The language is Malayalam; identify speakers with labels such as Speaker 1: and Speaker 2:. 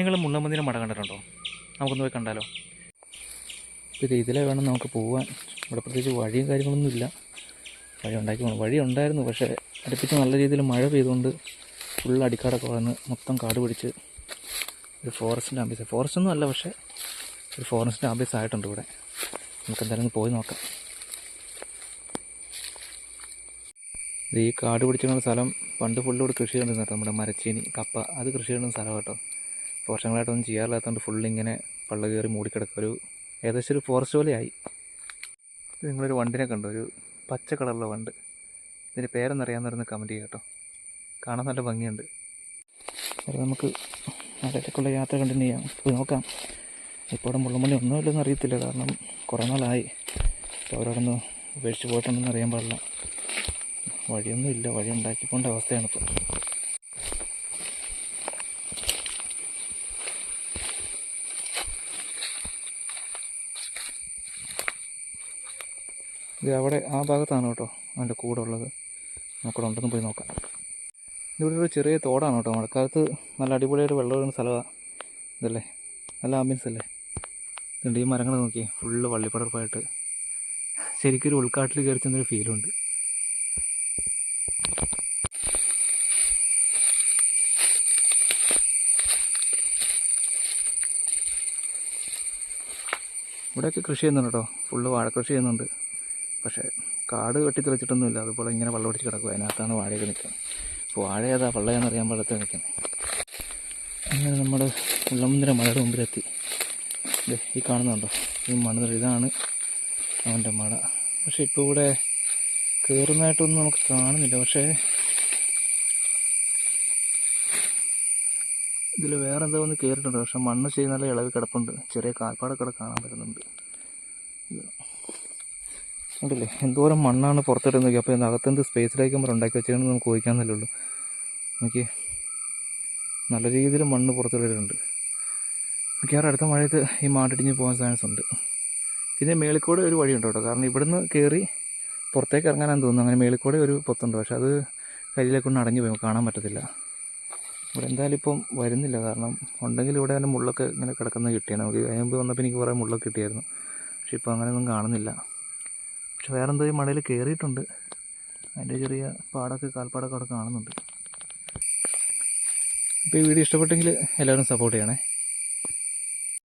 Speaker 1: നിങ്ങൾ മുള്ളമ്പന്തിന്റെ മട കണ്ടിട്ടുണ്ടോ നമുക്കൊന്ന് പോയി കണ്ടാലോ. ഇത് ഇതിലെ വേണം നമുക്ക് പോകാൻ ഇവിടെ പ്രത്യേകിച്ച് വഴിയും കാര്യങ്ങളൊന്നും ഇല്ല വഴി ഉണ്ടാക്കി പോകണം വഴി ഉണ്ടായിരുന്നു പക്ഷേ അടുപ്പിച്ച് നല്ല രീതിയിൽ മഴ പെയ്തുകൊണ്ട് ഫുൾ അടിക്കാടൊക്കെ വളർന്ന് മൊത്തം കാട് പിടിച്ച് ഒരു ഫോറസ്റ്റിന്റെ ആംബിയസ് ഫോറസ്റ്റ് ഒന്നും അല്ല പക്ഷേ ഒരു ഫോറസ്റ്റിന്റെ ആംബിയസ് ആയിട്ടുണ്ട് ഇവിടെ. നമുക്ക് എന്തായാലും പോയി നോക്കാം. ഈ കാട് പിടിച്ചിരുന്ന സ്ഥലം പണ്ട് ഫുള്ള് കൃഷി ചെയ്തിരുന്നു കേട്ടോ നമ്മുടെ മരച്ചീനി കപ്പ. അത് കൃഷി ചെയ്യുന്ന സ്ഥലം കേട്ടോ. വർഷങ്ങളായിട്ടൊന്നും ചെയ്യാറില്ലാത്തതുകൊണ്ട് ഫുള്ള് ഇങ്ങനെ പള്ള കയറി മൂടിക്കിടക്കുക. ഒരു ഏകദേശം ഒരു ഫോറസ്റ്റ് പോലെയായി. നിങ്ങളൊരു വണ്ടിനെ കണ്ടു. ഒരു പച്ച കളറുള്ള വണ്ട്. ഇതിന്റെ പേരെന്നറിയാമെന്നിരുന്ന് കമന്റ് ചെയ്യാം കേട്ടോ. കാണാൻ നല്ല ഭംഗിയുണ്ട്. അത് നമുക്ക് അതിലേക്കുള്ള യാത്ര കണ്ടിന്യൂ ചെയ്യാം. പോയി നോക്കാം. ഇപ്പോൾ ഇവിടെ ഒന്നും ഒന്നുമില്ലെന്ന് അറിയത്തില്ല. കാരണം കുറേ നാളായി. അവരവിടെ നിന്ന് ഉപേക്ഷിച്ച് പോയിട്ടുണ്ടെന്ന് അറിയാൻ പാടില്ല. വഴിയൊന്നും ഇല്ല. വഴി ഉണ്ടാക്കിക്കൊണ്ട അവസ്ഥയാണ് ഇപ്പോൾ ഇത് അവിടെ ആ ഭാഗത്താണ് കേട്ടോ അതിന്റെ കൂടെ ഉള്ളത്. നമുക്കിവിടെ ഉണ്ടെന്ന് പോയി നോക്കാം. ഇവിടെ ഒരു ചെറിയ തോടാണ് കേട്ടോ മഴക്കാലത്ത് നല്ല അടിപൊളിയായിട്ട് വെള്ളം ഒഴുകുന്ന സ്ഥലമാണ് ഇതല്ലേ? നല്ല ആംബിയൻസ് അല്ലേ? ഇതുണ്ട് ഈ മരങ്ങൾ നോക്കി ഫുള്ള് വള്ളിപ്പടർപ്പായിട്ട്. ശരിക്കും ഒരു ഉൾക്കാട്ടിൽ കയറി ചെന്നൊരു ഫീലുണ്ട് ഇവിടെയൊക്കെ കൃഷി ചെയ്യുന്നുണ്ട് കേട്ടോ. ഫുള്ള് വാഴക്കൃഷി ചെയ്യുന്നുണ്ട്. പക്ഷേ കാട് വെട്ടിത്തെളിച്ചിട്ടൊന്നുമില്ല അതുപോലെ ഇങ്ങനെ വെള്ളം ഒടിച്ച് കിടക്കും അതിനകത്താണ് വാഴയൊക്കെ നിൽക്കുന്നത്. അപ്പോൾ വാഴ ഏതാ വള്ളയെന്നറിയാൻ പാടത്ത് നിൽക്കുന്നത് അങ്ങനെ നമ്മൾ ഉള്ളമുന്തിര മഴയുടെ മുമ്പിലെത്തി. ഈ കാണുന്നുണ്ടോ? ഈ മണ്ണ് ഇതാണ് അവന്റെ മട. പക്ഷെ ഇപ്പോൾ ഇവിടെ കയറുന്നതായിട്ടൊന്നും നമുക്ക് കാണുന്നില്ല. പക്ഷേ ഇതിൽ വേറെ എന്തോ ഒന്ന് കയറിയിട്ടുണ്ട്. പക്ഷെ മണ്ണ് ചെയ്യുന്ന നല്ല ഇളവ് കിടപ്പുണ്ട്. ചെറിയ കാൽപ്പാടൊക്കെ കാണാൻ പറ്റുന്നുണ്ട്. ഉണ്ടല്ലേ? എന്തോരം മണ്ണാണ് പുറത്തിട്ട് നോക്കി അപ്പോൾ അകത്തെന്ത് സ്പേസിലേക്ക് നമ്മൾ ഉണ്ടാക്കി വെച്ചതെന്ന് നമുക്ക് ഊഹിക്കാന്നല്ലേ ഉള്ളൂ. നോക്കി നല്ല രീതിയിൽ മണ്ണ് പുറത്തിടലുണ്ട് മിക്കവാറും അടുത്ത മഴയത്ത് ഈ മാട്ടിടിഞ്ഞ് പോകാൻ ചാൻസ് ഉണ്ട്. പിന്നെ മേളിക്കൂടെ ഒരു വഴിയുണ്ട് കേട്ടോ. കാരണം ഇവിടുന്ന് കയറി പുറത്തേക്ക് ഇറങ്ങാനാന്ന് തോന്നുന്നു. അങ്ങനെ മേളിക്കൂടെ ഒരു പൊത്തുണ്ട്. പക്ഷെ അത് കരിയിലേക്കൊണ്ട് അടഞ്ഞു പോയി. കാണാൻ പറ്റത്തില്ല. ഇവിടെ എന്തായാലും ഇപ്പം വരുന്നില്ല. കാരണം ഉണ്ടെങ്കിൽ ഇവിടെ തന്നെ മുള്ളൊക്കെ ഇങ്ങനെ കിടക്കുന്നത് കിട്ടിയാണ്. നമുക്ക് അതിന് മുമ്പ് വന്നപ്പോൾ എനിക്ക് കുറേ മുള്ളൊക്കെ കിട്ടിയായിരുന്നു. പക്ഷെ ഇപ്പോൾ അങ്ങനെയൊന്നും കാണുന്നില്ല. പക്ഷെ വേറെ എന്തോ ഈ മടയിൽ കയറിയിട്ടുണ്ട്. അതിന്റെ ചെറിയ പാടൊക്കെ കാൽപ്പാടൊക്കെ അവിടെ കാണുന്നുണ്ട്. അപ്പോൾ ഈ വീഡിയോ ഇഷ്ടപ്പെട്ടെങ്കിൽ എല്ലാവരും സപ്പോർട്ട് ചെയ്യണേ.